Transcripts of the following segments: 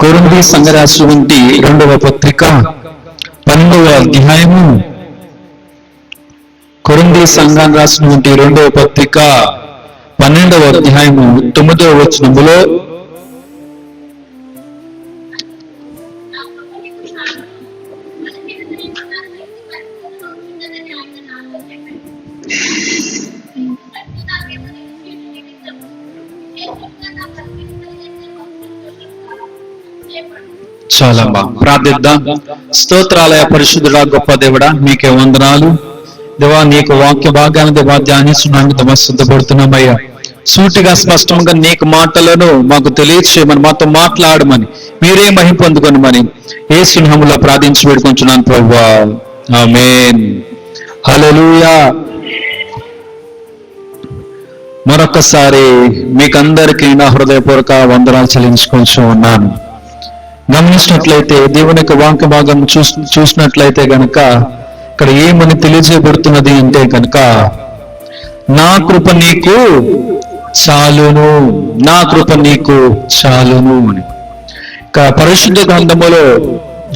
కొరంది సంఘరాశి వంటి రెండవ పత్రిక పన్నెండవ అధ్యాయము. కొరంది సంఘం రాసినటువంటి రెండవ పత్రిక పన్నెండవ అధ్యాయము తొమ్మిదవ వచనములో చాలా ప్రార్థిద్దాం. స్తోత్రాలయ పరిశుద్ధుడా గొప్ప దేవుడా మీకే వందనాలు. దేవా నీకు వాక్య భాగాన్ని దేవా ధ్యానిస్తున్నాను దేవా సిద్ధపడుతున్నామయ్యా. సూటిగా స్పష్టంగా నీకు మాటలను మాకు తెలియచేయమని మాతో మాట్లాడమని మీరే మహిం పొందుకొనమని ఏ సింహంలో ప్రార్థించి పెడుకుంటున్నాను ప్రభు. ఆమెన్. హల్లెలూయా. మరొకసారి మీకందరికీ నా హృదయపూర్వక వందనాలు చెల్లించుకొని ఉన్నాను. గమనించినట్లయితే దేవుని యొక్క వాంక భాగం చూస్ చూసినట్లయితే గనక ఇక్కడ ఏమని తెలియజేయబడుతున్నది అంటే కనుక నా కృప నీకు చాలును నా కృప నీకు చాలును అని. ఇక పరిశుద్ధ గ్రంథములో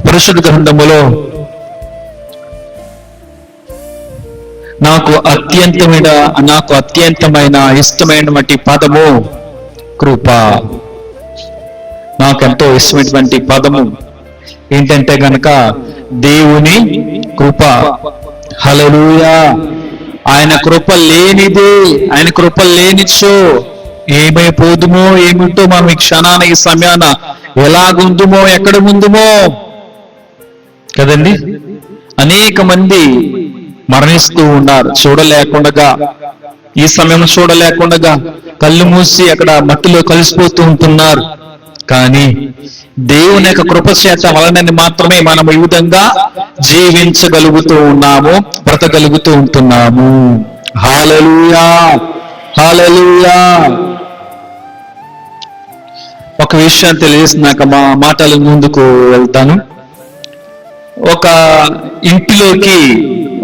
పరిశుద్ధ గ్రంథములో నాకు అత్యంతమైన నాకు అత్యంతమైన ఇష్టమైనటువంటి పదము కృప. నాకెంతో ఇష్టమైనటువంటి పదము. ఏంటంటే గనక దేవుని కృప. హలలుయా ఆయన కృప లేనిది ఆయన కృప లేనిచో ఏమైపోదుమో ఏమిటో మనం ఈ క్షణాన ఈ సమయాన ఎలాగుందుమో ఎక్కడ ముందుమో. కదండి? అనేక మంది మరణిస్తూ ఉన్నారు. చూడలేకుండగా. ఈ సమయం చూడలేకుండగా. కళ్ళు మూసి అక్కడ మట్టిలో కలిసిపోతూ ఉంటున్నారు. కానీ దేవుని యొక్క కృపచేత వలనని మాత్రమే మనం ఈ విధంగా జీవించగలుగుతూ ఉన్నాము బ్రతగలుగుతూ ఉంటున్నాము. హాలలుయా హాలలుయా ఒక విషయం తెలియజేసినాక మా మాటల ముందుకు వెళ్తాను. ఒక ఇంటిలోకి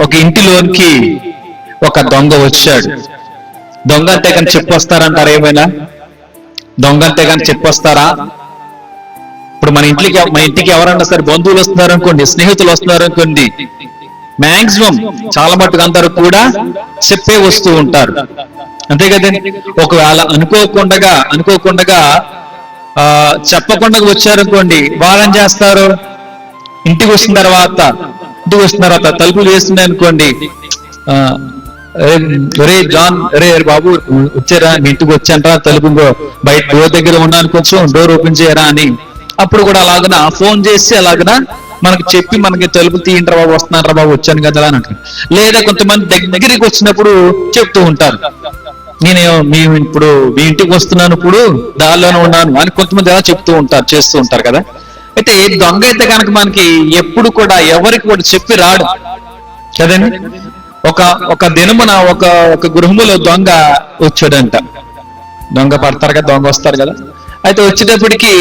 ఒక ఇంటిలోనికి ఒక దొంగ వచ్చాడు. దొంగ అంటే కానీ చెప్పొస్తారంటారు ఏమైనా? దొంగ కానీ చెప్పొస్తారా? ఇప్పుడు మన ఇంటికి మన ఇంటికి ఎవరన్నా సరే బంధువులు వస్తున్నారు అనుకోండి స్నేహితులు వస్తున్నారు అనుకోండి మాక్సిమం చాలా మట్టుకు అందరూ కూడా చెప్పే వస్తూ ఉంటారు. అంతే కదండి? ఒకవేళ అనుకోకుండా అనుకోకుండా ఆ చెప్పకుండా వచ్చారనుకోండి వాళ్ళని చేస్తారు? ఇంటికి వచ్చిన తర్వాత ఇంటికి వచ్చిన తర్వాత తలుపులు వేస్తున్నాయి అనుకోండి ఒరే జాన్ రే బాబు వచ్చారా మీ ఇంటికి వచ్చానరా తలుపు బయట డోర్ దగ్గర ఉన్నాను కొంచెం డోర్ ఓపెన్ చేయరా అని. అప్పుడు కూడా అలాగన ఫోన్ చేసి అలాగన మనకి చెప్పి మనకి తలుపు తీయండి బాబు వస్తున్నారా బాబు వచ్చాను కదా అని అంటారు. లేదా కొంతమంది దగ్గరికి వచ్చినప్పుడు చెప్తూ ఉంటారు. నేను మేము ఇప్పుడు మీ ఇంటికి వస్తున్నాను ఇప్పుడు దారిలోనే ఉన్నాను అని కొంతమంది ఎలా చెప్తూ ఉంటారు చేస్తూ ఉంటారు కదా. అయితే దొంగ అయితే కనుక మనకి ఎప్పుడు కూడా ఎవరికి కూడా చెప్పి రాడు. కదండి? ఒక ఒక దినమున ఒక ఒక గృహములో దొంగ వచ్చాడంట. దొంగ పడతారు కదా దొంగ వస్తారు కదా. అయితే వచ్చేటప్పటికి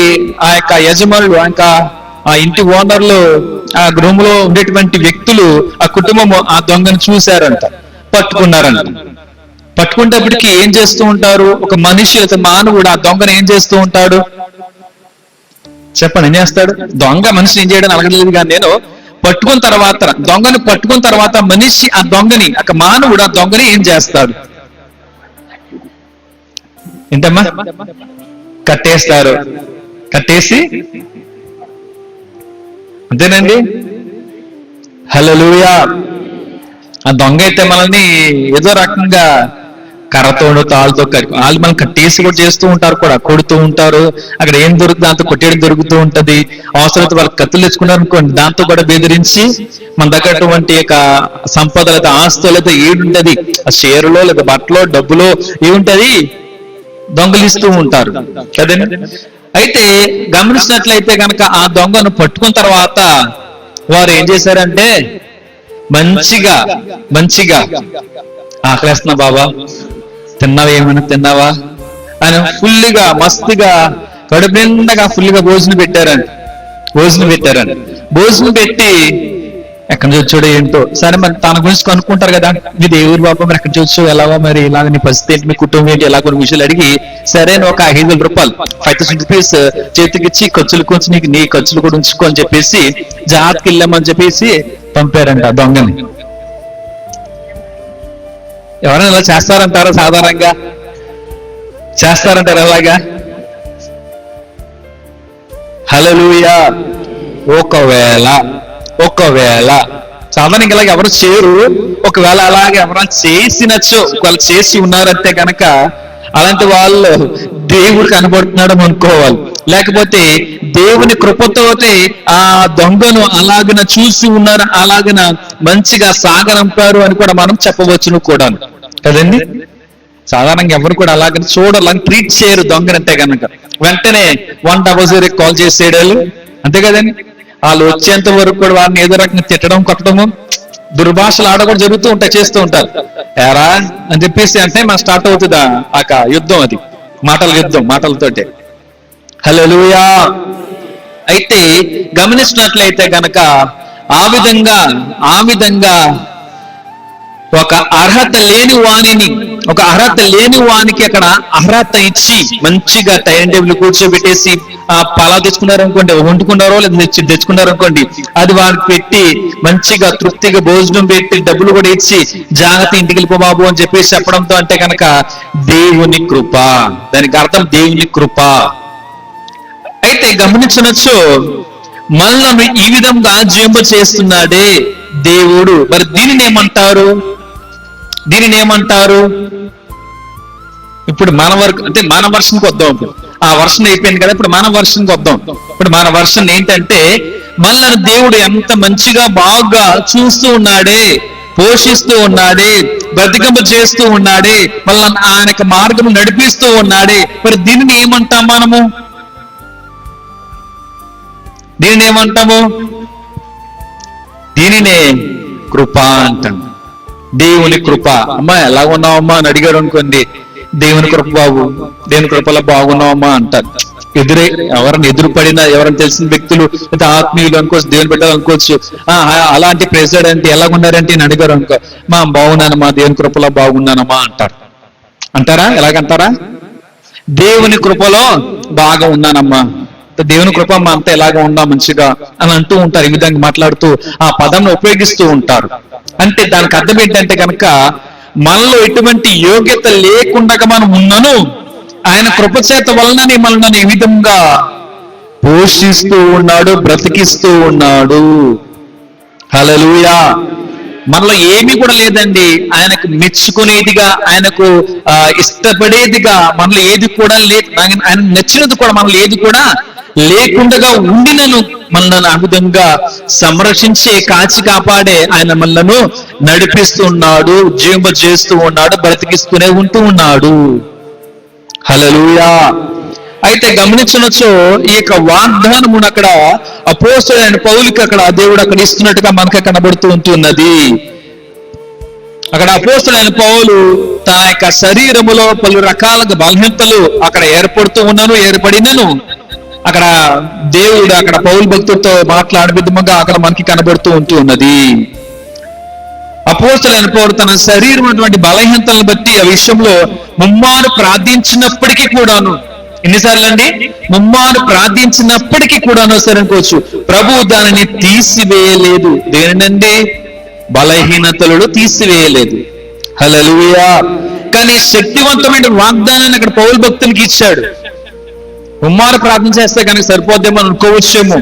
ఆ యొక్క యజమానులు ఆ యొక్క ఆ ఇంటి ఓనర్లు ఆ గృహంలో ఉండేటువంటి వ్యక్తులు ఆ కుటుంబం ఆ దొంగను చూశారంట పట్టుకున్నారంట. పట్టుకునేటప్పటికి ఏం చేస్తూ ఉంటారు? ఒక మనిషి ఒక మానవుడు ఆ దొంగను ఏం చేస్తూ ఉంటాడు? చెప్పండి ఏం చేస్తాడు? దొంగ మనిషిని ఏం చేయడం అలగలేదు కానీ నేను పట్టుకున్న తర్వాత దొంగని పట్టుకున్న తర్వాత మనిషి ఆ దొంగని ఒక మానవుడు ఆ దొంగని ఏం చేస్తాడు? ఏంటమ్మా? కట్టేస్తారు. కట్టేసి? అంతేనండి? హలోయా ఆ దొంగ అయితే మనల్ని ఏదో రకంగా కర్రతో తాళ్ళతో వాళ్ళు మనం కట్టేసి కూడా చేస్తూ ఉంటారు కూడా కొడుతూ ఉంటారు. అక్కడ ఏం దొరుకుతుంది దాంతో కొట్టేయడం దొరుకుతూ ఉంటది. అవసరమైతే వాళ్ళు కత్తులు తెచ్చుకున్నారు అనుకోండి దాంతో కూడా బెదిరించి మన దగ్గరటువంటి యొక్క సంపద లేదా ఆస్తులు లేదా ఏడుంటది. ఆ షేరులో లేదా బట్టలో డబ్బులో ఏముంటది దొంగలిస్తూ ఉంటారు. కదండి? అయితే గమనించినట్లయితే కనుక ఆ దొంగను పట్టుకున్న తర్వాత వారు ఏం చేశారంటే మంచిగా మంచిగా ఆకలేస్తున్నా బాబా. తిన్నావా ఏమైనా తిన్నావా? అని ఫుల్గా మస్తుగా కడుపు నిండగా ఫుల్గా భోజనం పెట్టారండి భోజనం పెట్టారని భోజనం పెట్టి ఎక్కడ చూచాడు ఏంటో. సరే మరి తన గురించి కనుక్కుంటారు కదా. మీ దేవుడు బాబు మరి ఎక్కడ చూచో ఎలాగో మరి ఇలాగ నీ పరిస్థితి ఏంటి మీ కుటుంబం ఏంటి ఎలా కొన్ని విషయాలు అడిగి సరే అని ఒక ఐదు వేల రూపాయలు ఫైవ్ థౌసండ్ రూపీస్ చేతికిచ్చి ఖర్చులు కొంచెం నీకు నీ ఖర్చులు కూడా ఉంచుకో అని చెప్పేసి జాగ్రత్తకి వెళ్ళామని చెప్పేసి పంపారంట దొంగని. ఎవరైనా ఇలా చేస్తారంటారా సాధారణంగా? చేస్తారంటారు ఎలాగా హలలుయా ఒకవేళ ఒకవేళ సాధారణంగా ఇలాగ ఎవరు చేయరు. ఒకవేళ అలాగే ఎవరైనా చేసినచ్చో ఒకవేళ చేసి ఉన్నారంటే కనుక అలాంటి వాళ్ళు దేవుడు కనబడుతున్నాడు అనుకోవాలి. లేకపోతే దేవుని కృపతోటి ఆ దొంగను అలాగన చూసి ఉన్నారు అలాగన మంచిగా సాగరంపారు అని కూడా మనం చెప్పవచ్చును కూడా. కదండి? సాధారణంగా ఎవరు కూడా అలాగని చూడాలని ట్రీట్ చేయరు దొంగనంతే కనుక వెంటనే వన్ డబల్ జీరో కాల్ చేసేయడాలు. అంతే కదండి? వాళ్ళు వచ్చేంత వరకు కూడా వారిని ఏదో రకంగా తిట్టడం కొట్టడము దుర్భాషలు ఆడ కూడా జరుగుతూ ఉంటాయి చేస్తూ ఉంటారు. ఎరా అని చెప్పేసి అంటే మన స్టార్ట్ అవుతుందా? ఆక యుద్ధం అది. మాటలు చెప్దాం మాటలతోటే. హలోయా అయితే గమనించినట్లయితే గనక ఆ విధంగా ఆ విధంగా ఒక అర్హత లేని వాణిని ఒక అర్హత లేని వానికి అక్కడ అర్హత ఇచ్చి మంచిగా టైం టేబుల్ కూర్చోబెట్టేసి ఆ పలా తెచ్చుకున్నారు అనుకోండి వండుకున్నారో లేదా తెచ్చుకున్నారు అనుకోండి అది వారికి పెట్టి మంచిగా తృప్తిగా భోజనం పెట్టి డబ్బులు కూడా ఇచ్చి జాగ్రత్త ఇంటికి వెళ్ళిపో బాబు అని చెప్పేసి చెప్పడంతో అంటే కనుక దేవుని కృప. దానికి అర్థం దేవుని కృప. అయితే గమనించనొచ్చు మనల్ని ఈ విధంగా జీవింప చేస్తున్నాడే. దేవుడు. మరి దీనిని ఏమంటారు? దీనిని ఏమంటారు? ఇప్పుడు మన వరకు అంటే మన వర్షన్కి వద్దాం ఇప్పుడు. ఆ వర్షం అయిపోయింది కదా ఇప్పుడు మన వర్షన్కి వద్దాం. ఇప్పుడు మన వర్షన్ ఏంటంటే మనల్ని దేవుడు ఎంత మంచిగా బాగా చూస్తూ ఉన్నాడే పోషిస్తూ ఉన్నాడే బ్రతికంప చేస్తూ ఉన్నాడే మళ్ళీ ఆయనకు మార్గం నడిపిస్తూ ఉన్నాడే. మరి దీనిని ఏమంటాం మనము? దీనిని ఏమంటాము? దీనినే కృప అంటాడు దేవుని కృప. అమ్మా ఎలా ఉన్నావమ్మా అని అడిగాడు అనుకోండి దేవుని కృప బాబు దేవుని కృపలో బాగున్నావమ్మా అంటారు. ఎదురే ఎవరిని ఎదురుపడిన ఎవరైనా తెలిసిన వ్యక్తులు లేదా ఆత్మీయులు అనుకోవచ్చు దేవుని బిడ్డలు అనుకోవచ్చు ఆ, అలాంటి ప్రెసిడెంట్ ఎలా ఉన్నారంటే నేను అడిగారు అనుకో మా బాగున్నానమ్మా దేవుని కృపలో బాగున్నానమ్మా అంటారు. అంటారా? ఎలాగంటారా? దేవుని కృపలో బాగా ఉన్నానమ్మా దేవుని కృప మా అంతా ఎలాగా ఉందా మంచిగా అని అంటూ ఉంటారు. ఈ విధంగా మాట్లాడుతూ ఆ పదం ఉపయోగిస్తూ ఉంటారు. అంటే దానికి అర్థం ఏంటంటే కనుక మనలో ఎటువంటి యోగ్యత లేకుండా మనం ఉన్నను ఆయన కృపచేత వలననే మనల్ని ఈ విధంగా పోషిస్తూ ఉన్నాడు బ్రతికిస్తూ ఉన్నాడు. హలలుయా మనలో ఏమీ కూడా లేదండి. ఆయనకు మెచ్చుకునేదిగా ఆయనకు ఇష్టపడేదిగా మనలో ఏది కూడా లేదు ఆయన ఆయన నచ్చినది కూడా మనలో ఏది కూడా లేకుండా ఉండినను మనల్ని ఆ విధంగా సంరక్షించే కాచి కాపాడే ఆయన మనలను నడిపిస్తున్నాడు జీవ చేస్తూ ఉన్నాడు బ్రతికిస్తూనే ఉంటూ ఉన్నాడు. హలలుయా అయితే గమనించినచో ఈ యొక్క వాగ్దానమును అక్కడ అపోస్తుడైన పౌలికి అక్కడ దేవుడు అక్కడ ఇస్తున్నట్టుగా మనకు కనబడుతూ ఉంటున్నది. అక్కడ అపోస్తుడైన పౌలు తన యొక్క శరీరములో పలు రకాల బలహీనతలు అక్కడ ఏర్పడుతూ ఉన్నాను ఏర్పడినను. అక్కడ దేవుడు అక్కడ పౌల్ భక్తులతో మాట్లాడే విధముగా అక్కడ మనకి కనబడుతూ ఉంటూ ఉన్నది. అపోస్తులైన పౌరు తన శరీరం అటువంటి బలహీనతలను బట్టి ఆ విషయంలో ముమ్మారు ప్రార్థించినప్పటికీ కూడాను ఎన్నిసార్లు అండి ముమ్మారు ప్రార్థించినప్పటికీ కూడాను సరే అనుకోవచ్చు. ప్రభు దానిని తీసివేయలేదు. దేనండి బలహీనతలను తీసివేయలేదు. హలలుయా కానీ శక్తివంతమైన వాగ్దానాన్ని అక్కడ పౌరు భక్తులకి ఇచ్చాడు. ఉమ్మారు ప్రార్థన చేస్తే కనుక సరిపోద్దేమో అనుకోవచ్చేమో.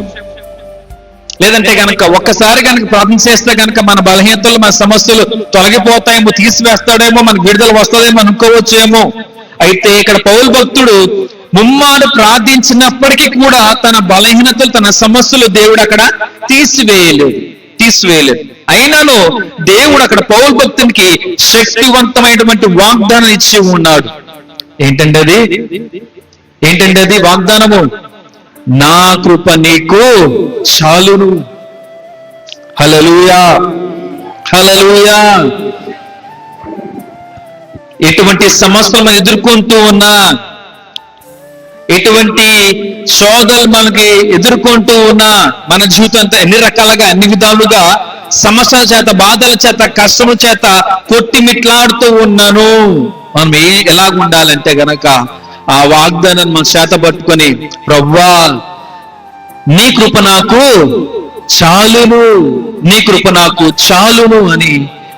లేదంటే కనుక ఒక్కసారి కనుక ప్రార్థన చేస్తే కనుక మన బలహీనతలు మన సమస్యలు తొలగిపోతాయేమో తీసివేస్తాడేమో మనకు విడుదల వస్తుందేమో అనుకోవచ్చేమో. అయితే ఇక్కడ పౌరు భక్తుడు ముమ్మాడు ప్రార్థించినప్పటికీ కూడా తన బలహీనతలు తన సమస్యలు దేవుడు అక్కడ తీసివేయలేదు తీసివేయలేదు. అయినను దేవుడు అక్కడ పౌల్ భక్తునికి శక్తివంతమైనటువంటి వాగ్దానం ఇచ్చి ఉన్నాడు. ఏంటంటే అది? ఏంటంటే అది వాగ్దానము. నా కృప నీకు చాలును. హలలుయా హలలుయా ఎటువంటి సమస్యలు ఎదుర్కొంటూ ఉన్నా ఎటువంటి శోధలు మనకి ఎదుర్కొంటూ ఉన్నా మన జీవితం అంతా ఎన్ని రకాలుగా అన్ని విధాలుగా సమస్యల చేత బాధల చేత కష్టముల చేత కొట్టిమిట్లాడుతూ ఉన్నాను. మనం ఏ ఎలాగుండాలంటే గనక ఆ వాగ్దానాన్ని మనం చేత పట్టుకొని ప్రవ్వా నీ కృప నాకు చాలును నీ కృప నాకు చాలును అని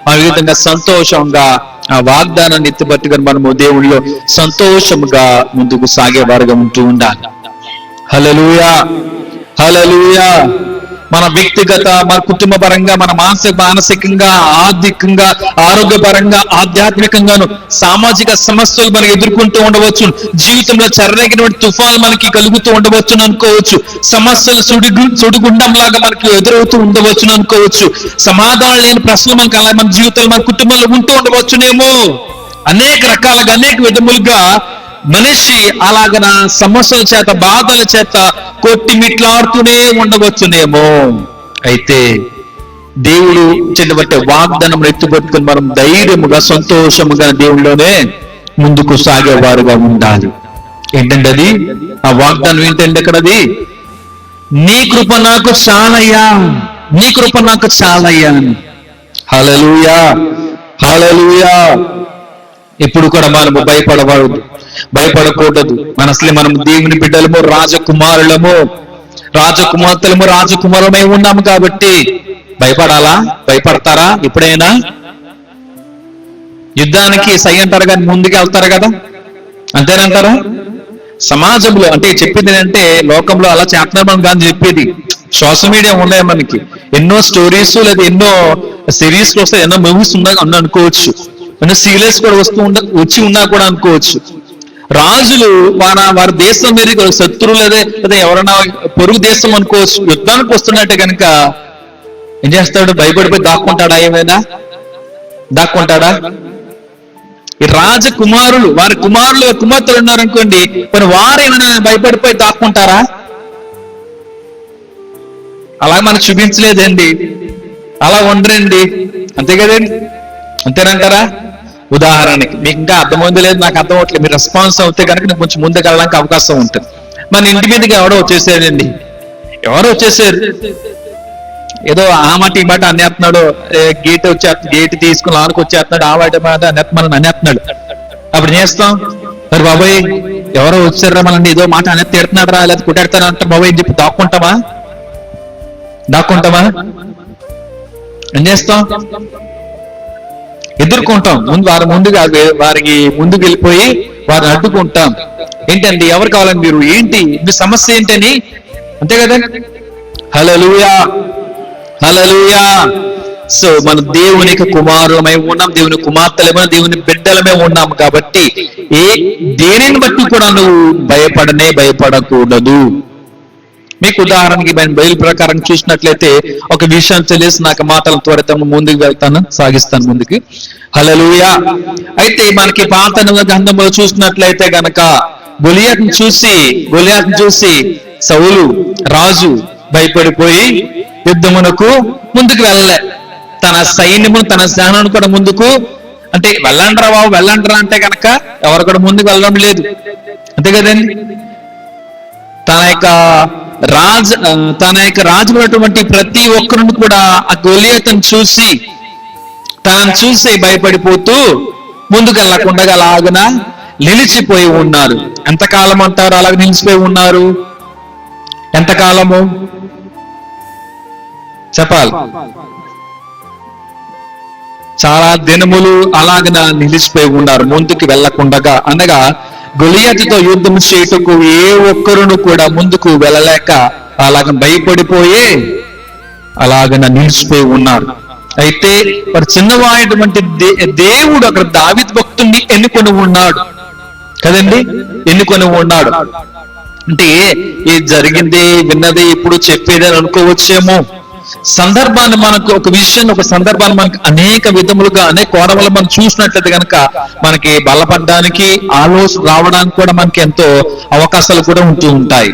ఆ విధంగా సంతోషంగా ఆ వాగ్దానాన్ని ఎత్తిపట్టుకొని మనము దేవుళ్ళు సంతోషముగా ముందుకు సాగేవారుగా ఉంటూ ఉండాలి. హలలుయా హలలుయా మన వ్యక్తిగత మన కుటుంబ పరంగా మన మానసిక మానసికంగా ఆర్థికంగా ఆరోగ్యపరంగా ఆధ్యాత్మికంగాను సామాజిక సమస్యలు మనం ఎదుర్కొంటూ ఉండవచ్చు. జీవితంలో చెర్రగినటువంటి తుఫాను మనకి కలుగుతూ ఉండవచ్చు అనుకోవచ్చు. సమస్యలు సుడిగు సుడిగుండం లాగా మనకి ఎదురవుతూ ఉండవచ్చు అనుకోవచ్చు. సమాధానం లేని ప్రశ్నలు మనకి అలా మన జీవితంలో మన కుటుంబంలో ఉంటూ ఉండవచ్చునేమో. అనేక రకాలుగా అనేక విధములుగా మనిషి అలాగన సమస్యల చేత బాధల చేత కొట్టిమిట్లాడుతూనే ఉండవచ్చునేమో. అయితే దేవుడు చెందబట్టే వాగ్దానం ఎత్తుపెట్టుకుని మనం ధైర్యముగా సంతోషముగా దేవుళ్ళలోనే ముందుకు సాగేవారుగా ఉండాలి. ఏంటంటే అది ఆ వాగ్దానం ఏంటంటే అక్కడది? నీ కృప నాకు చాలయ్యా నీ కృప నాకు చాలయ్యా అని. హలలుయా హలలుయా ఎప్పుడు కూడా మనము భయపడకూడదు భయపడకూడదు. మన మనం దేవుని బిడ్డలము రాజకుమారులము రాజకుమార్తెలము రాజకుమారులమై ఉన్నాము కాబట్టి భయపడాలా? భయపడతారా? ఎప్పుడైనా? యుద్ధానికి సై అంటారు కానీ ముందుకు వెళ్తారు కదా? అంతేనంటారా? సమాజంలో అంటే చెప్పింది ఏంటంటే లోకంలో అలా చేతనం మనం కానీ చెప్పేది. సోషల్ మీడియా ఉన్నాయి మనకి. ఎన్నో స్టోరీస్ లేదా ఎన్నో సిరీస్ వస్తాయి ఎన్నో మూవీస్ ఉన్నాయి అనుకోవచ్చు. అంటే సీరియల్స్ కూడా వస్తూ ఉండ వచ్చి ఉన్నా కూడా అనుకోవచ్చు. రాజులు మన వారి దేశం మీద శత్రువులు లేదా లేదా ఎవరైనా పొరుగు దేశం అనుకోవచ్చు యుద్ధానికి వస్తున్నట్టే కనుక ఏం చేస్తాడు? భయపడిపోయి దాక్కుంటాడా ఏమైనా? దాక్కుంటాడా? ఈ రాజకుమారులు వారి కుమారులు కుమార్తెలు ఉన్నారనుకోండి మరి వారు ఏమైనా భయపడిపోయి దాక్కుంటారా? అలా మనకు చూపించలేదండి. అలా ఉండరండి. అంతే కదండి. అంతేనంటారా? ఉదాహరణకి మీకు ఇంకా అర్థమైంది లేదు నాకు అర్థం అవట్లేదు మీరు రెస్పాన్స్ అవుతే కనుక నేను కొంచెం ముందుకు వెళ్ళడానికి అవకాశం ఉంటుంది. మన ఇంటి మీదకి ఎవడో వచ్చేసాడండి. ఎవరో వచ్చేసారు ఏదో ఆ మాట ఈ మాట అనేస్తున్నాడు గేట్ వచ్చే గేట్ తీసుకుని లానుకు వచ్చేస్తున్నాడు ఆ వాటి మాట అనేత్త మనల్ని అనేస్తున్నాడు అప్పుడు చేస్తాం? మరి బాబాయ్ ఎవరో వచ్చారా మనల్ని ఏదో మాట అనేది తిడుతున్నాడు రా లేదా కుట్టెడతారా అంటే బాబాయ్ చెప్పి దాక్కుంటామా? దాక్కుంటామా? ఏం చేస్తాం? ఎదుర్కొంటాం. ముందు వారి ముందుగా వారికి ముందుకు వెళ్ళిపోయి వారిని అడ్డుకుంటాం. ఏంటండి? ఎవరు కావాలని మీరు? ఏంటి? మీ సమస్య ఏంటని? అంతే కదా? హలలుయా హలలుయా సో మన దేవునికి కుమారులమై ఉన్నాం. దేవుని కుమార్తెలమైన దేవుని బిడ్డలమే ఉన్నాం కాబట్టి ఏ దేనిని బట్టి కూడా నువ్వు భయపడనే భయపడకూడదు. మీకు ఉదాహరణకి మేము బయలు ప్రకారం చూసినట్లయితే ఒక విషయం తెలిసి నాకు మాటల త్వరితం ముందుకు వెళ్తాను సాగిస్తాను ముందుకి. హలలుయా అయితే మనకి పాత గంధంలో చూసినట్లయితే గనక గొలియాత్ని చూసి గొలియాత్ని చూసి సౌలు రాజు భయపడిపోయి యుద్ధమునకు ముందుకు వెళ్ళలే. తన సైన్యము తన సేనను కూడా ముందుకు అంటే వెళ్ళండ్రా బాబు వెళ్ళండ్రా అంటే గనక ఎవరు కూడా ముందుకు వెళ్ళడం లేదు. అంతే కదండి? తన యొక్క రాజ తన యొక్క రాజు ఉన్నటువంటి ప్రతి ఒక్కరిని కూడా ఆ గొలియతను చూసి తాను చూసి భయపడిపోతూ ముందుకు వెళ్ళకుండా అలాగున నిలిచిపోయి ఉన్నారు. ఎంతకాలం అంటారు అలాగ నిలిచిపోయి ఉన్నారు? ఎంతకాలము? చెప్పాలి. చాలా దినములు అలాగన నిలిచిపోయి ఉన్నారు. ముందుకు వెళ్ళకుండగా అనగా గొలియతితో యుద్ధం చేయుటకు ఏ ఒక్కరును కూడా ముందుకు వెళ్ళలేక అలాగ భయపడిపోయే అలాగన నిలిచిపోయి ఉన్నారు. అయితే మరి చిన్నవాడటువంటి దేవుడు అక్కడ దావిత్ భక్తుడిని ఎన్నుకొని ఉన్నాడు. కదండి? ఎన్నుకొని ఉన్నాడు. అంటే ఇది జరిగింది విన్నది ఇప్పుడు చెప్పేది అని అనుకోవచ్చేమో. సందర్భాన్ని మనకు ఒక విషయాన్ని ఒక సందర్భాన్ని మనకు అనేక విధములుగా అనేక కోణములు మనం చూసినట్లయితే కనుక మనకి బలపడడానికి ఆలోచన రావడానికి కూడా మనకి ఎంతో అవకాశాలు కూడా ఉంటూ ఉంటాయి.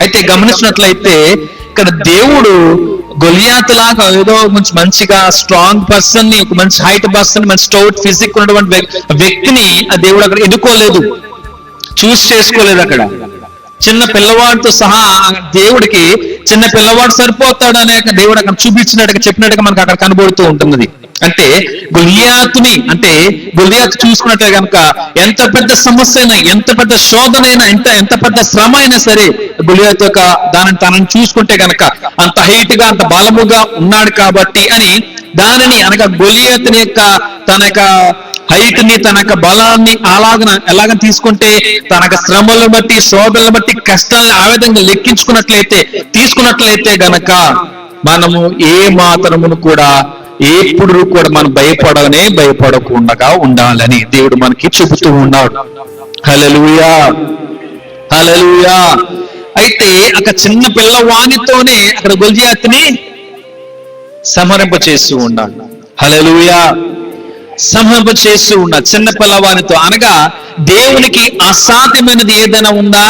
అయితే గమనించినట్లయితే ఇక్కడ దేవుడు గొలియాత్ లాగా ఏదో మంచి మంచిగా స్ట్రాంగ్ పర్సన్ని ఒక మంచి హైట్ పర్సన్ మంచి స్టౌట్ ఫిజిక్ ఉన్నటువంటి వ్యక్తిని ఆ దేవుడు అక్కడ ఎన్నుకోలేదు. చూస్ చేసుకోలేదు అక్కడ. చిన్న పిల్లవాడితో సహా దేవుడికి చిన్న పిల్లవాడు సరిపోతాడు అనే దేవుడు అక్కడ చూపించినట్టుగా చెప్పినట్టుగా మనకు అక్కడ కనబడుతూ ఉంటుంది అంటే గులియాతుని అంటే గొలియాతు చూసుకున్నట్టే కనుక ఎంత పెద్ద సమస్య అయినా ఎంత పెద్ద శోధన అయినా ఎంత ఎంత పెద్ద శ్రమ అయినా సరే గొలియాతు యొక్క దానిని తనని చూసుకుంటే గనక అంత హైట్గా అంత బలముగా ఉన్నాడు కాబట్టి అని దానిని అనగా గొలియాతుని యొక్క తన యొక్క హైట్ని తన యొక్క బలాన్ని అలాగన ఎలాగ తీసుకుంటే తన యొక్క శ్రమలను బట్టి శోధనలు బట్టి కష్టాలను ఆ విధంగా లెక్కించుకున్నట్లయితే తీసుకున్నట్లయితే గనక మనము ఏ మాత్రమును కూడా ఎప్పుడు కూడా మనం భయపడనే భయపడకుండా ఉండాలని దేవుడు మనకి చెబుతూ ఉన్నాడు. హలలుయా హలలుయా అయితే అక్కడ చిన్న పిల్లవానితోనే అక్కడ గొల్జియాత్ని సమరింప చేస్తూ ఉన్నాడు హలలుయా సంహరింప చేస్తూ ఉన్న చిన్న పిల్లవానితో అనగా దేవునికి అసాధ్యమైనది ఏదైనా ఉందా?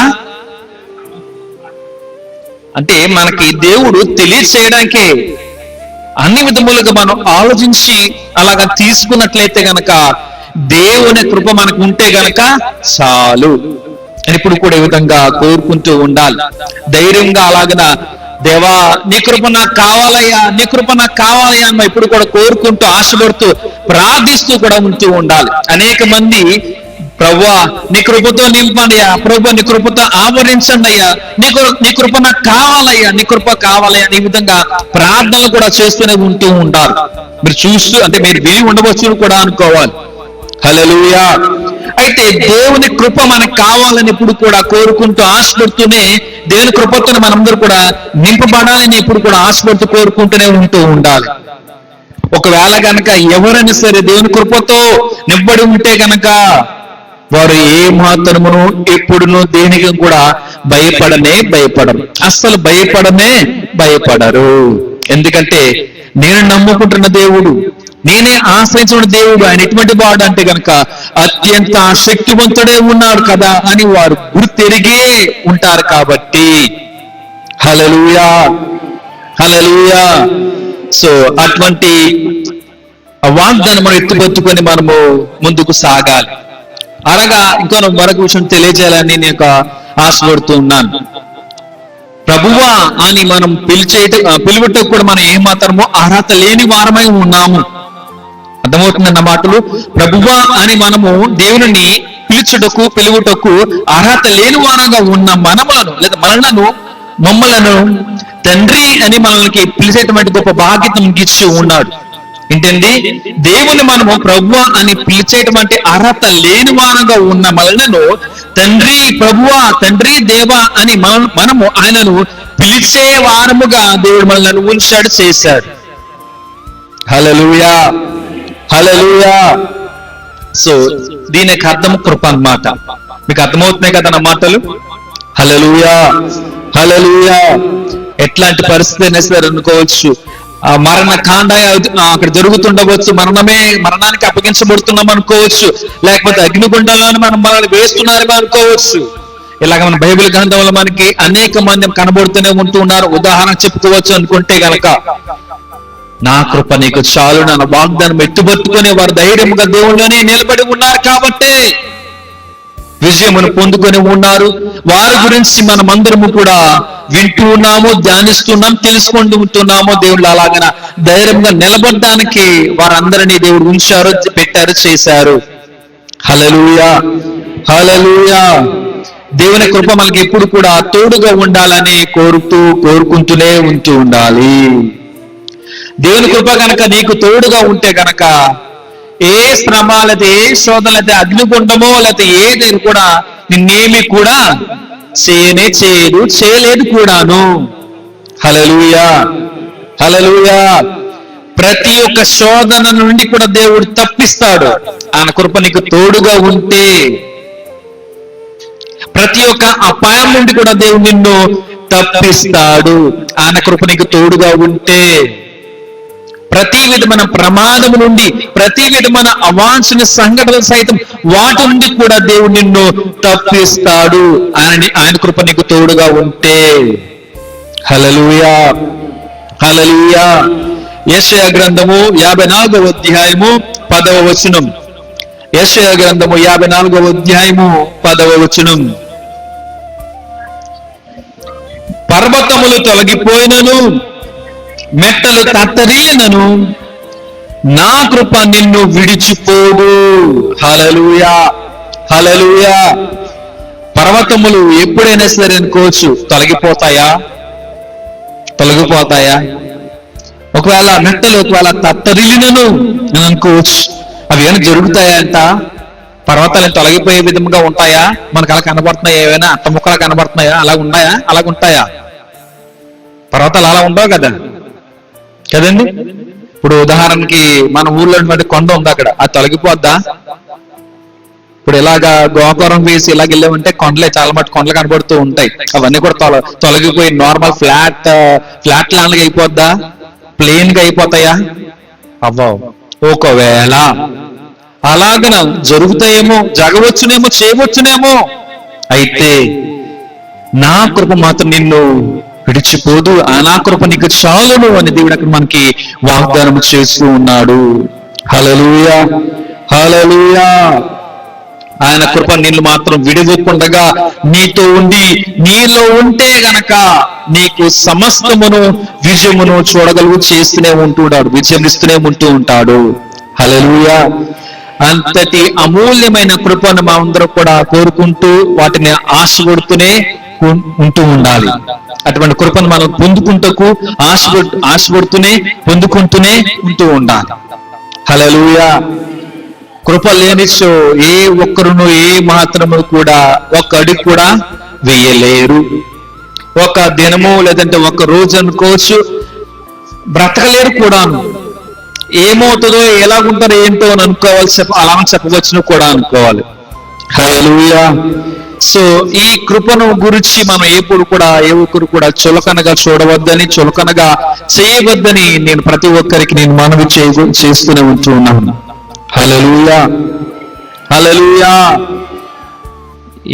అంటే మనకి దేవుడు తెలియచేయడానికే అన్ని విధములుగా మనం ఆలోచించి అలాగా తీసుకున్నట్లయితే గనక దేవుని కృప మనకు ఉంటే గనక చాలు ఇప్పుడు కూడా ఈ విధంగా కోరుకుంటూ ఉండాలి. ధైర్యంగా అలాగన దేవా నీ కృప నాకు కావాలయ్యా నీ కృప నాకు కావాలయ్యా అమ్మ ఇప్పుడు కూడా కోరుకుంటూ ఆశపడుతూ ప్రార్థిస్తూ కూడా ఉంటూ ఉండాలి. అనేక మంది ప్రవ్వా నీ కృపతో నింపండియా ప్రభు నీ కృపతో ఆవరించండి అయ్యా. నీ నీ కృప నాకు కావాలయ్యా నీ కృప కావాలయ్యా ఈ విధంగా ప్రార్థనలు కూడా చేస్తూనే ఉంటూ ఉంటారు మీరు చూస్తూ అంటే మీరు విని ఉండవచ్చు కూడా అనుకోవాలి. హలలుయా అయితే దేవుని కృప మనకు కావాలని ఇప్పుడు కూడా కోరుకుంటూ ఆశపడుతూనే దేవుని కృపతో మనందరూ కూడా నింపబడాలని ఇప్పుడు కూడా ఆశపడుతూ కోరుకుంటూనే ఉంటూ ఉండాలి. ఒకవేళ గనక ఎవరైనా సరే దేవుని కృపతో నింపడి ఉంటే గనక వారు ఏ మాత్రమును ఎప్పుడును దేనికి కూడా భయపడనే భయపడరు. అస్సలు భయపడనే భయపడరు. ఎందుకంటే నేను నమ్ముకుంటున్న దేవుడు నేనే ఆశ్రయించిన దేవుడు ఆయన ఎటువంటి వాడు అంటే కనుక అత్యంత శక్తివంతుడే ఉన్నాడు కదా అని వారు గుర్తెరిగే ఉంటారు కాబట్టి. హలలుయా హలలుయా సో అటువంటి వాగ్దానం మనం ఎత్తుపట్టుకొని మనము ముందుకు సాగాలి. అనగా ఇంకా మరొక విషయం తెలియజేయాలని నేను ఒక ఆశపడుతూ ఉన్నాను. ప్రభువా అని మనం పిలిచేట పిలువటకు కూడా మనం ఏమాత్రమో అర్హత లేని వారమై ఉన్నాము. అర్థమవుతుందన్న మాటలు? ప్రభువా అని మనము దేవుని పిలుచుటకు పిలువుటకు అర్హత లేని వారంగా ఉన్న మనములను లేదా మనలను మమ్మలను తండ్రి అని మనల్ని పిలిచేటువంటి గొప్ప బాధ్యతను ఇచ్చి ఉన్నాడు. ఏంటండి? దేవుని మనము ప్రభువ అని పిలిచేటువంటి అర్హత లేని వారంగా ఉన్న మనలను తండ్రి ప్రభువ తండ్రి దేవ అని మనం మనము ఆయనను పిలిచే వారముగా దేవుడు మనల్ని ఉంచాడు చేశాడు. హలలుయా హలలుయా సో దీని యొక్క అర్థం కృప అన్నమాట. మీకు అర్థమవుతున్నాయి కదా నా మాటలు? హలలుయా హలలుయా ఎట్లాంటి పరిస్థితి అయినా సరే అనుకోవచ్చు. మరణ కాండ అక్కడ జరుగుతుండవచ్చు. మరణమే మరణానికి అప్పగించబడుతున్నాం అనుకోవచ్చు. లేకపోతే అగ్నిగుండంలోనే మనం మనల్ని వేస్తున్నారని అనుకోవచ్చు. ఇలాగ మన బైబిల్ గ్రంథంలో మనకి అనేక మంది కనబడుతూనే ఉంటూ ఉన్నారు. ఉదాహరణ చెప్పుకోవచ్చు అనుకుంటే గనక నా కృప నీకు చాలు. నన్ను వాగ్దానం ఎత్తుబట్టుకుని వారు ధైర్యముగా దేవుళ్ళని నిలబడి ఉన్నారు కాబట్టి విజయమును పొందుకొని ఉన్నారు. వారి గురించి మనమందరము కూడా వింటూ ఉన్నాము ధ్యానిస్తున్నాం తెలుసుకుంటూ ఉంటున్నాము. దేవుళ్ళు అలాగన ధైర్యంగా నిలబడడానికి వారందరినీ దేవుడు ఉంచారు పెట్టారు చేశారు. హలలుయా హలలుయా దేవుని కృప మనకి ఎప్పుడు కూడా తోడుగా ఉండాలని కోరుతూ కోరుకుంటూనే ఉంటూ ఉండాలి. దేవుని కృప గనక నీకు తోడుగా ఉంటే గనక ఏ శ్రమ లేకపోతే ఏ శోధన లేకపోతే అగ్నిగుండమో లేకపోతే ఏది కూడా నిన్నేమి కూడా చేయనే చేయదు చేయలేదు కూడాను. హలలుయా హలలుయా ప్రతి ఒక్క శోధన నుండి కూడా దేవుడు తప్పిస్తాడు. ఆయన కృప నీకు తోడుగా ఉంటే. ప్రతి ఒక్క అపాయం నుండి కూడా దేవుడు నిన్ను తప్పిస్తాడు. ఆయన కృప నీకు తోడుగా ఉంటే. ప్రతి విధమైన ప్రమాదము నుండి ప్రతి విధమైన అవాంఛన సంఘటనలు సైతం వాటి నుండి కూడా దేవుడు నిన్ను తప్పిస్తాడు ఆయన ఆయన కృప నీకు తోడుగా ఉంటే. హలలుయా హలలుయా యశయ గ్రంథము యాభై నాలుగవ అధ్యాయము పదవ వచనం. యశయ గ్రంథము యాభై నాలుగవ అధ్యాయము పదవ వచనం. పర్వతములు తొలగిపోయినను మెట్టలు తత్తరిల్లినను నా కృప నిన్ను విడిచిపోదు హలలుయా హలలుయా పర్వతములు ఎప్పుడైనా సరే అనుకోవచ్చు తొలగిపోతాయా? తొలగిపోతాయా? ఒకవేళ మెట్టలు ఒకవేళ తత్తరిలినను నేను అనుకోవచ్చు. అవి ఏమైనా జరుగుతాయా అంట? పర్వతాలు తొలగిపోయే విధంగా ఉంటాయా? మనకు అలా కనబడుతున్నాయా? ఏమైనా అట్ట ముక్కలా కనబడుతున్నాయా? అలా ఉన్నాయా? అలా ఉంటాయా పర్వతాలు అలా ఉండవు కదా? కదండి? ఇప్పుడు ఉదాహరణకి మన ఊర్లో ఉన్నటువంటి కొండ ఉంది అక్కడ. అది తొలగిపోద్దా ఇప్పుడు ఇలాగా గోపురం వేసి ఇలాగ వెళ్ళామంటే కొండలే చాలా మటు కొండలు కనబడుతూ ఉంటాయి. అవన్నీ కూడా తొల తొలగిపోయి నార్మల్ ఫ్లాట్ ఫ్లాట్ ల్యాండ్ అయిపోద్దా? ప్లేన్గా అయిపోతాయా? అవ్వవు. ఒకవేళ అలాగన జరుగుతాయేమో జరగవచ్చునేమో చేయవచ్చునేమో అయితే నా కృప మాత్రం నిన్ను విడిచిపోదు. అనాకృప నీకు చాలును అని దేవుడు అక్కడ మనకి వాగ్దానం చేస్తూ ఉన్నాడు. హలలుయా హలలుయా ఆయన కృప నిన్ను మాత్రం విడివకుండగా నీతో ఉండి నీలో ఉంటే గనక నీకు సమస్తమును విజయమును చూడగలుగు చేస్తూనే ఉంటున్నాడు విజయం ఇస్తూనే ఉంటూ ఉంటాడు. హలలుయా అంతటి అమూల్యమైన కృపను మా అందరం కూడా కోరుకుంటూ వాటిని ఆశ కొడుతూనే ఉంటూ ఉండాలి. అటువంటి కృపను మనం పొందుకుంటూ ఆశపడు ఆశపడుతూనే పొందుకుంటూనే ఉంటూ ఉండాలి. హలలుయా కృప లేనిచో ఏ ఒక్కరును ఏ మాత్రము కూడా ఒక్క అడుగు కూడా వేయలేరు ఒక దినము లేదంటే ఒక రోజు అనుకోవచ్చు బ్రతకలేరు కూడాను. ఏమవుతుందో ఎలాగుంటారో ఏంటో అని అనుకోవాలి చెప్ప అలా చెప్పవచ్చును కూడా అనుకోవాలి. హల్లెలూయా. సో ఈ కృపను గురించి మనం ఎప్పుడు కూడా ఏ ఒక్కరు కూడా చులకనగా చూడవద్దని చులకనగా చేయవద్దని నేను ప్రతి ఒక్కరికి నేను మనవి చేయ చేస్తూనే ఉంటూ ఉన్నాను హల్లెలూయా. హల్లెలూయా.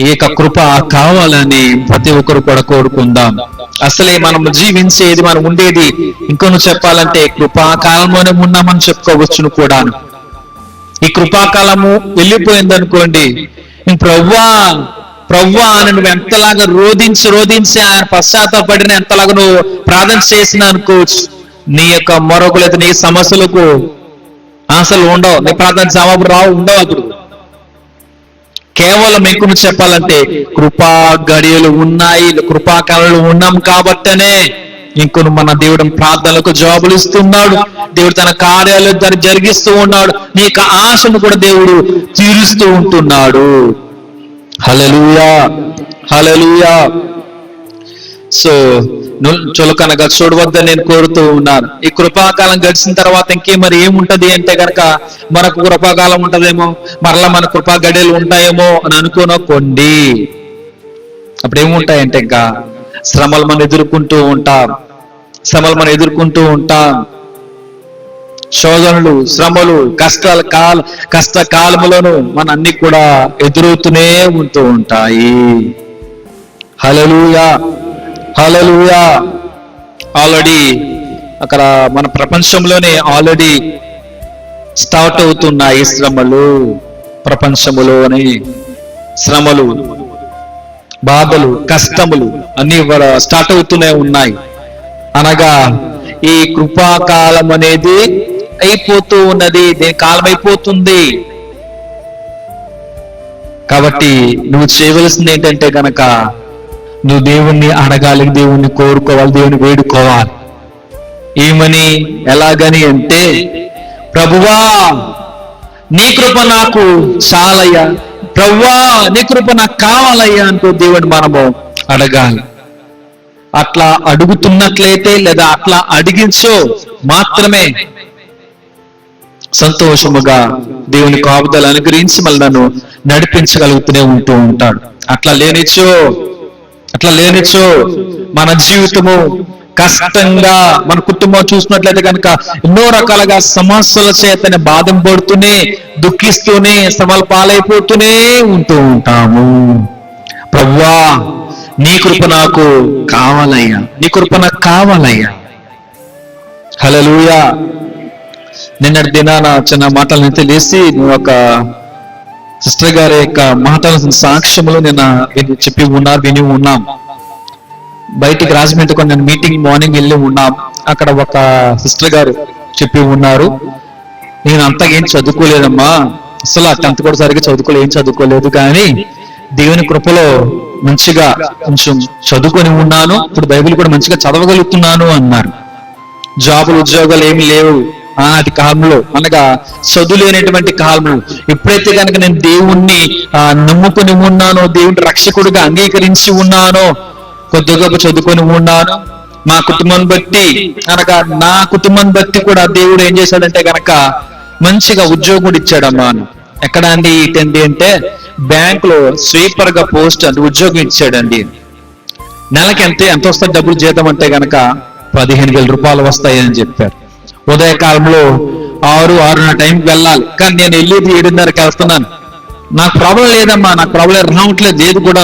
ఏక కృప కావాలని ప్రతి ఒక్కరు కూడా కోరుకుందాం. అసలే మనం జీవించేది మనం ఉండేది ఇంకొను చెప్పాలంటే కృపాకాలంలోనే ఉన్నామని చెప్పుకోవచ్చును కూడా ఈ కృపాకాలము వెళ్ళిపోయింది అనుకోండి ప్రవ్వా నువ్వు ఎంతలాగా రోధించి రోధించి ఆయన పశ్చాత్తాపడిన ఎంతలాగా నువ్వు ప్రార్థన చేసిన అనుకోవచ్చు నీ యొక్క మరొకలేదు నీ సమస్యలకు ఆశలు ఉండవు. నీ ప్రార్థన జవాబు రావు ఉండవు అప్పుడు. కేవలం ఎక్కువ చెప్పాలంటే కృపా గడియలు ఉన్నాయి కృపాకాలంలో ఉన్నాం కాబట్టనే ఇంకొను మన దేవుడు ప్రార్థనలకు జవాబులు ఇస్తున్నాడు. దేవుడు తన కార్యాలు జరిగిస్తూ ఉన్నాడు. నీ యొక్క ఆశను కూడా దేవుడు తీరుస్తూ ఉంటున్నాడు. హలలుయా హలలుయా సో చులకనగా చూడవద్దని నేను కోరుతూ ఉన్నాను. ఈ కృపాకాలం గడిచిన తర్వాత ఇంకే మరి ఏముంటది అంటే గనక మనకు కృపాకాలం ఉంటదేమో? మరలా మన కృపా గడియలు ఉంటాయేమో అని అనుకోనకోండి అప్పుడు ఏముంటాయంటే ఇంకా? శ్రమలు మనం ఎదుర్కొంటూ ఉంటాం. శ్రమలు మనం ఎదుర్కొంటూ ఉంటాం. శోధనలు శ్రమలు కష్టాల కాల కష్ట కాలములను మన అన్ని కూడా ఎదురవుతూనే ఉంటూ ఉంటాయి. హలలుయా హలలుయా ఆల్రెడీ అక్కడ మన ప్రపంచంలోనే ఆల్రెడీ స్టార్ట్ అవుతున్నాయి శ్రమలు ప్రపంచములోని శ్రమలు బాధలు కష్టములు అన్ని స్టార్ట్ అవుతూనే ఉన్నాయి. అనగా ఈ కృపాకాలం అనేది అయిపోతూ ఉన్నది దీని కాలం అయిపోతుంది. కాబట్టి నువ్వు చేయవలసింది ఏంటంటే గనక నువ్వు దేవుణ్ణి అడగాలి దేవుణ్ణి కోరుకోవాలి దేవుని వేడుకోవాలి. ఏమని ఎలాగని అంటే ప్రభువా నీ కృప నాకు చాలయ్యా. ప్రభువా నీ కృప నాకు కావాలయ్యా అంటూ దేవుడు మనము అడగాలి. అట్లా అడుగుతున్నట్లయితే లేదా అట్లా అడిగించో మాత్రమే సంతోషముగా దేవుని కాపుదలు అనుగ్రహించి మళ్ళీ నన్ను నడిపించగలుగుతూనే ఉంటూ ఉంటాడు. అట్లా లేనిచో అట్లా లేనిచో మన జీవితము కష్టంగా మన కుటుంబం చూసినట్లయితే కనుక ఎన్నో రకాలుగా సమస్యల చేతనే బాధపడుతూనే దుఃఖిస్తూనే శ్రమల పాలైపోతూనే ఉంటూ ఉంటాము. ప్రవ్వా నీ కృప నాకు కావాలయ్యా. నీ కృప నాకు కావాలయ్యా. హలలుయా నిన్నటి దినాన చిన్న మాటలను తెలిసి నువ్వు ఒక సిస్టర్ గారి యొక్క మాటల సాక్ష్యములు నిన్న చెప్పి ఉన్నారు విని ఉన్నాం. బయటికి రాజమండ్రి నేను మీటింగ్ మార్నింగ్ వెళ్ళి ఉన్నాం. అక్కడ ఒక సిస్టర్ గారు చెప్పి ఉన్నారు. నేను అంతగా ఏం చదువుకోలేదమ్మా. అసలు టెన్త్ కూడా సరిగ్గా చదువుకోలేదు ఏం చదువుకోలేదు. కానీ దేవుని కృపలో మంచిగా కొంచెం చదువుకొని ఉన్నాను. ఇప్పుడు బైబిల్ కూడా మంచిగా చదవగలుగుతున్నాను అన్నారు. జాబులు ఉద్యోగాలు ఏమి లేవు. ఆనాటి కాలంలో అనగా చదువు లేనటువంటి కాలంలో ఎప్పుడైతే కనుక నేను దేవుణ్ణి ఆ, ఉన్నానో దేవుని రక్షకుడిగా అంగీకరించి ఉన్నానో కొద్ది గొప్ప చదువుకొని ఉన్నాను మా కుటుంబం బట్టి అనగా నా కుటుంబం బట్టి కూడా దేవుడు ఏం చేశాడంటే గనక మంచిగా ఉద్యోగం కూడా ఇచ్చాడమ్మా ఎక్కడ అండి ఏంటి అంటే బ్యాంక్లో స్వీపర్గా పోస్ట్ అంటే ఉద్యోగం ఇచ్చాడండి. నెలకి ఎంత ఎంత వస్తుంది డబ్బులు జీతం అంటే గనక పదిహేను వేల రూపాయలు వస్తాయని చెప్పారు. ఉదయకాలంలో ఆరు ఆరున్నర టైంకి వెళ్ళాలి. కానీ నేను వెళ్ళేది ఏడున్నరకి వెళ్తున్నాను. నాకు ప్రాబ్లం లేదమ్మా నాకు ప్రాబ్లం రావట్లేదు లేదు కూడా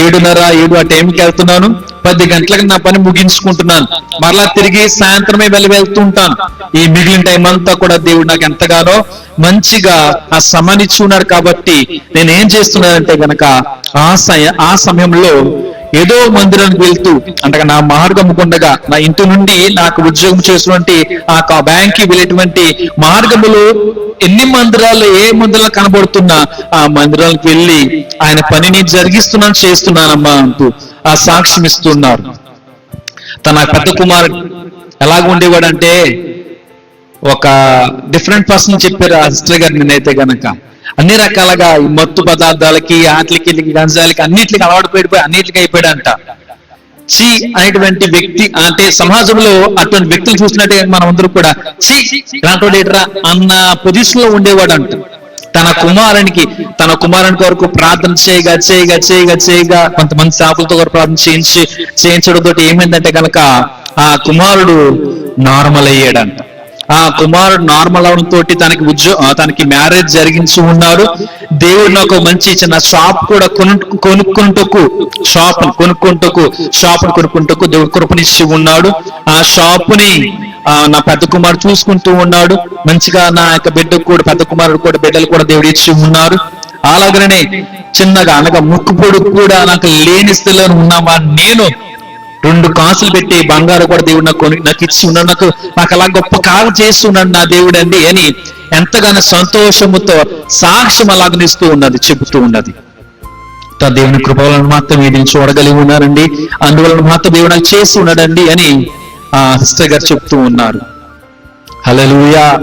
ఏడున్నర ఏడు ఆ టైంకి వెళ్తున్నాను. పది గంటలకు నా పని ముగించుకుంటున్నాను. మరలా తిరిగి సాయంత్రమే వెళ్ళి వెళ్తూ ఉంటాను. ఈ మిగిలిన టైం అంతా కూడా దేవుడు నాకు ఎంతగానో మంచిగా ఆ సమనిచ్చి ఉన్నాడు కాబట్టి నేను ఏం చేస్తున్నానంటే గనక ఆ సయ ఆ సమయంలో ఏదో మందిరానికి వెళ్తూ అంటే నా మార్గం గుండగా నా ఇంటి నుండి నాకు ఉద్యోగం చేసినటువంటి ఆ బ్యాంక్కి వెళ్ళేటువంటి మార్గములు ఎన్ని మందిరాలు ఏ మందిరాలు కనబడుతున్నా ఆ మందిరాలకు వెళ్ళి ఆయన పనిని జరిగిస్తున్నాను చేస్తున్నానమ్మా అంటూ ఆ సాక్ష్యం ఇస్తున్నారు. తన పెద్ద కుమారుడు ఎలాగ ఉండేవాడంటే ఒక డిఫరెంట్ పర్సన్ చెప్పారు ఆ సిస్టర్ గారు నేనైతే గనక. అన్ని రకాలుగా ఈ మత్తు పదార్థాలకి ఆటలకి గంజాలకి అన్నిటికి అలవాటు పడిపోయి అన్నిటికి అయిపోయాడంట. చి అనేటువంటి వ్యక్తి అంటే సమాజంలో అటువంటి వ్యక్తులు చూసినట్టే మనం అందరూ కూడా. చి ఇలాంటి అన్న పొజిషన్లో ఉండేవాడంట. తన కుమారునికి తన కుమారుని కొరకు ప్రార్థన చేయగా చేయగా చేయగా చేయగా కొంతమంది శాపులతో కూడా ప్రార్థన చేయించి చేయించడంతో ఏమైందంటే కనుక ఆ కుమారుడు నార్మల్ అయ్యాడంట. ఆ కుమారుడు నార్మల్ అవడం తోటి తనకి ఉద్యో తనకి మ్యారేజ్ జరిగించి ఉన్నారు దేవుడు నాకు మంచి చిన్న షాప్ కూడా కొను కొనుక్కుంటకు షాప్ కొనుక్కుంటకు షాప్ కొనుక్కుంటకు దేవుడు కృపనిచ్చి ఉన్నాడు. ఆ షాప్ని ఆ, నా పెద్ద కుమారుడు చూసుకుంటూ ఉన్నాడు. మంచిగా నా యొక్క బిడ్డకు కూడా పెద్ద కుమారుడు కూడా బిడ్డలు కూడా దేవుడు ఇచ్చి ఉన్నారు. అలాగనే చిన్నగా అనగా ముక్కు పొడుగు కూడా నాకు లేని స్థితిలో ఉన్నామా? నేను రెండు కాసులు పెట్టి బంగారు కూడా దేవుడు నాకు కొని- నాకు ఇచ్చి ఉన్నాడు. నాకు నాకు అలా గొప్ప కాలు చేస్తున్నాడు నా దేవుడు అండి అని ఎంతగానో సంతోషముతో సాక్ష్యం అలాగనిస్తూ ఉన్నది చెబుతూ ఉన్నది. తా దేవుని కృపలను మాత్రం వీటిని చూడగలిగి ఉన్నారండి అందువలన మాత్రం దేవుడు నాకు చేసి ఉన్నాడండి అని ఆ సిస్టర్ గారు చెప్తూ ఉన్నారు. హలలుయా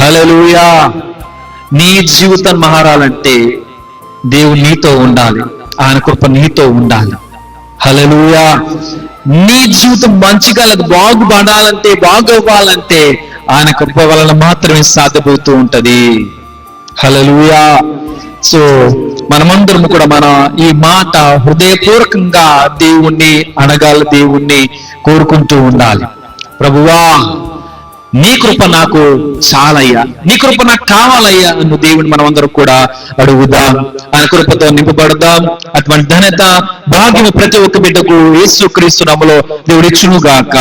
హలలుయా నీ జీవితం మారాలంటే దేవుడు నీతో ఉండాలి. ఆయన కృప నీతో ఉండాలి. హలలుయా నీ జీవితం మంచిగా లేదు బాగుపడాలంటే బాగవ్వాలంటే ఆయన కృప వలన మాత్రమే సాధ్యపడుతూ ఉంటది. హలలుయా సో మనమందరం కూడా మన ఈ మాట హృదయపూర్వకంగా దేవుణ్ణి అడగాల దేవుణ్ణి కోరుకుంటూ ఉండాలి. ప్రభువా నీ కృప నాకు చాలయ్యా. నీ కృప నాకు కావాలయ్యా అన్న దేవుని మనం అందరం కూడా అడుగుదాం. ఆయన కృపతో నింపబడదాం. అటువంటి ధన్యత భాగ్యం ప్రతి ఒక్క బిడ్డకు యేసు క్రీస్తు నామములో దేవుడు ఇచ్చును గాక